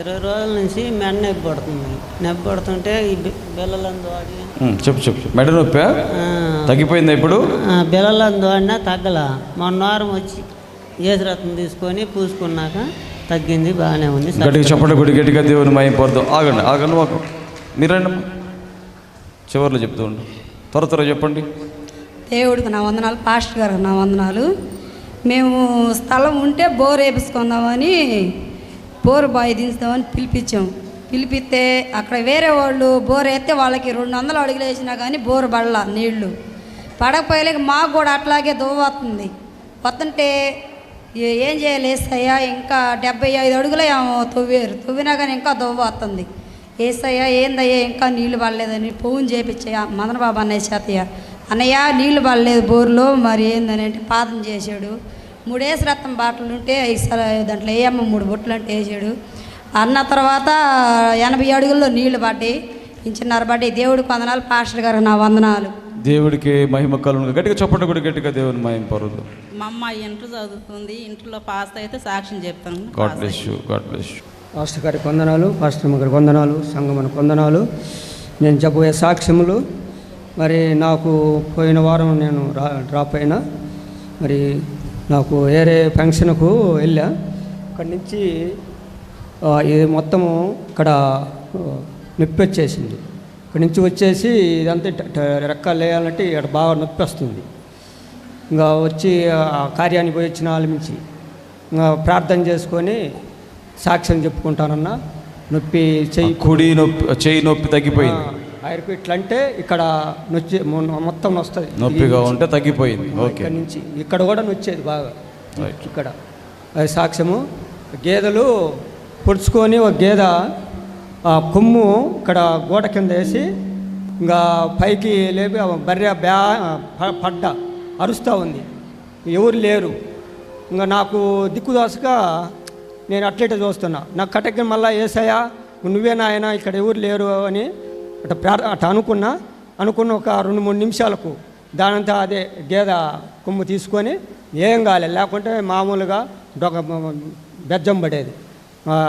ఇరవై రోజుల నుంచి మెడ నొప్పి పడుతుంది. నొప్పి పడుతుంటే ఈ బి- బిళ్ళలందు వాడి. ఉమ్, చెప్పు చెప్పు మెడ నొప్పి? ఆ, తగ్గిపోయిందా ఇప్పుడు? ఆ, బిళ్ళలందు వాడినా తగ్గల. మొన్న వారం వచ్చి ఏసురత్నం తీసుకొని పూసుకున్నాక తగ్గింది బాగానే ఉంది. గట్టిగా చెప్పండి గుడి గట్టిగా దేవుని మయం పొరదాం ఆగండి ఆగండి మాకు. మీరండి చివరిలో చెప్తూ ఉండు. త్వర త్వర చెప్పండి. దేవుడికి నా వందనాలు పాస్టర్ గారికి నా వందనాలు. మేము స్థలం ఉంటే బోర్ వేపించుకుందామని బోర్ బాయ్ దించుదామని పిలిపించాం. పిలిపిస్తే అక్కడ వేరే వాళ్ళు బోర్ వేస్తే వాళ్ళకి రెండు వందలు అడుగులు వేసినా కానీ బోర్ పడల నీళ్ళు. పడకపోయలేక మాకు కూడా అట్లాగే దువ్వతుంది వస్తుంటే ఏం చేయాలి ఏసయ్యా? ఇంకా డెబ్బై ఐదు అడుగులే తవ్వారు. తవ్వినా కానీ ఇంకా దువ్వ వస్తుంది ఏసయ్యా ఏందయ్యా? ఇంకా నీళ్ళు పడలేదని ఫోన్ చేపించయ్యా మదనబాబు అన్నయ్య చేతయ్య. అన్నయ్య నీళ్ళు పడలేదు బోర్లో. మరి ఏందని అంటే పాదం చేశాడు. మూడేసి రత్నం బాటలు ఉంటే ఈసారి దాంట్లో వేయమ్మ మూడు బొట్లు అంటే వేసాడు. అన్న తర్వాత ఎనభై అడుగుల్లో నీళ్ళు పడ్డాయి. ఇంచున్నర పడ్డాయి. దేవుడికి వందనాలు పాస్టర్ గారు నా వందనాలు. దేవుడికి మహిమ కలుగు గట్టిగా చెప్పండి గుడి గట్టిగా దేవుని మయం పొరదాం మా అమ్మాయి ఇంటర్ చదువుతుంది. ఇంటర్లో పాస్ అయితే సాక్ష్యం చెప్తాను. God bless you God bless you pastor గారికి వందనాలు పాస్టర్ గారికి వందనాలు సంగమనకు వందనాలు. నేను చెప్పబోయే సాక్ష్యములు మరి నాకు పోయిన వారం నేను డ్రాప్ అయినా మరి నాకు వేరే ఫంక్షన్కు వెళ్ళా. అక్కడి నుంచి ఇది మొత్తము ఇక్కడ నొప్పి వచ్చేసింది ఇక్కడి నుంచి వచ్చేసి ఇదంతా రెక్కలు వేయాలంటే ఇక్కడ బాగా నొప్పి వస్తుంది ఇంకా వచ్చి ఆ కార్యానికి పోయి వచ్చిన వాళ్ళ నుంచి ఇంకా ప్రార్థన చేసుకొని సాక్ష్యం చెప్పుకుంటానన్నా. నొప్పి చెయ్యి కుడి నొప్పి చెయ్యి నొప్పి తగ్గిపోయింది. ఇట్లా అంటే ఇక్కడ నొచ్చి మొత్తం వస్తుంది నొప్పిగా ఉంటే తగ్గిపోయింది. ఓకే. ఇక్కడ నుంచి ఇక్కడ కూడా నొచ్చేది బాగా. ఇక్కడ. అది సాక్ష్యము. గేదెలు పొడుచుకొని ఒక గేదె ఆ కొమ్ము ఇక్కడ గోడ కింద వేసి ఇంకా పైకి లేపి బర్రె బ్యా పడ్డ అరుస్తూ ఉంది. ఎవరు లేరు. ఇంకా నాకు దిక్కుదాసుగా నేను అట్లయితే చూస్తున్నా. నాకు కటకి మళ్ళీ ఏసయ్యా నువ్వే నాయన ఇక్కడ ఎవరు లేరు అని అట్లా ప్రార్ అట్లా అనుకున్నా అనుకున్న ఒక రెండు మూడు నిమిషాలకు దానంతా అదే గేదె కొమ్ము తీసుకొని ఏం కాలేదు లేకుంటే మామూలుగా డొక బెజ్జం పడేది.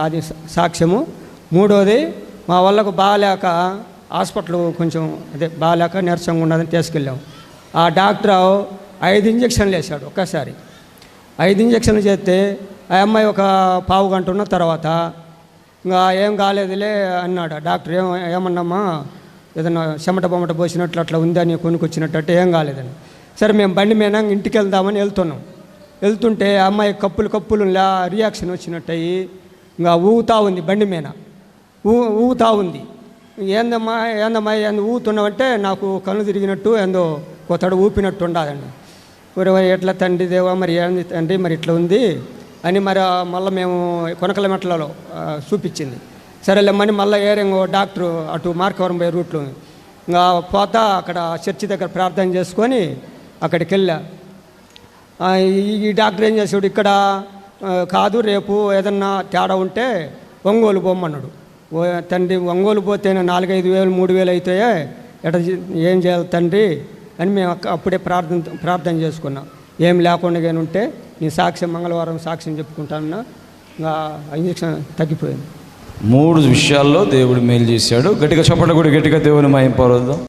అది సాక్ష్యము. మూడోది మా వాళ్ళకు బాగాలేక హాస్పిటల్ కొంచెం అదే బాగాలేక నీరసంగా ఉన్నదని తీసుకెళ్ళాం. ఆ డాక్టర్ ఐదు ఇంజక్షన్లు వేశాడు ఒక్కసారి. ఐదు ఇంజక్షన్లు చేస్తే ఆ అమ్మాయి ఒక పావు గంట ఉన్న తర్వాత ఇంకా ఏం కాలేదులే అన్నాడు. డాక్టర్ ఏం ఏమన్నామా? ఏదన్నా చెమట బొమ్మట పోసినట్లు అట్లా ఉందని కొనుక్కొచ్చినట్టు అంటే ఏం కాలేదని. సరే మేము బండి మీద ఇంటికి వెళ్దామని వెళ్తున్నాం. వెళ్తుంటే అమ్మాయి కప్పులు కప్పులు రియాక్షన్ వచ్చినట్టయి ఇంకా ఊగుతా ఉంది బండి మీద. ఊ ఊగుతా ఉంది. ఏందమ్మా ఏందమ్మా ఏంది ఊగుతున్నావంటే నాకు కళ్ళు తిరిగినట్టు ఏందో కొత్తడు ఊపినట్టు ఉండాలండి ఎట్లా తండ్రి దేవా మరి ఏంది తండ్రి మరి ఇట్లా ఉంది? అని మరి మళ్ళీ మేము కొనకలమెట్లలో చూపించింది. సరేలేమని మళ్ళీ ఏరింగో డాక్టరు అటు మార్కవరం పోయే రూట్లో ఇంకా పోతా అక్కడ చర్చి దగ్గర ప్రార్థన చేసుకొని అక్కడికి వెళ్ళా ఈ- డాక్టర్ ఏం చేసాడు ఇక్కడ కాదు రేపు ఏదన్నా తేడా ఉంటే ఒంగోలు పోమన్నాడు ఓ తండ్రి ఒంగోలు పోతే నాలుగైదు వేలు మూడు వేలు అవుతాయే ఎట ఏం చేయాలి తండ్రి అని మేము అక్క- అప్పుడే ప్రార్థన ప్రార్థన చేసుకున్నాం. ఏం లేకుండా ఉంటే నీ సాక్ష్యం మంగళవారం సాక్ష్యం చెప్పుకుంటానన్నా ఇంకా ఇంజక్షన్ తగ్గిపోయింది. మూడు విషయాల్లో దేవుడు మేలు చేశాడు. గట్టిగా చెప్పండి కూడా గట్టిగా దేవుని మాయం పొరదాం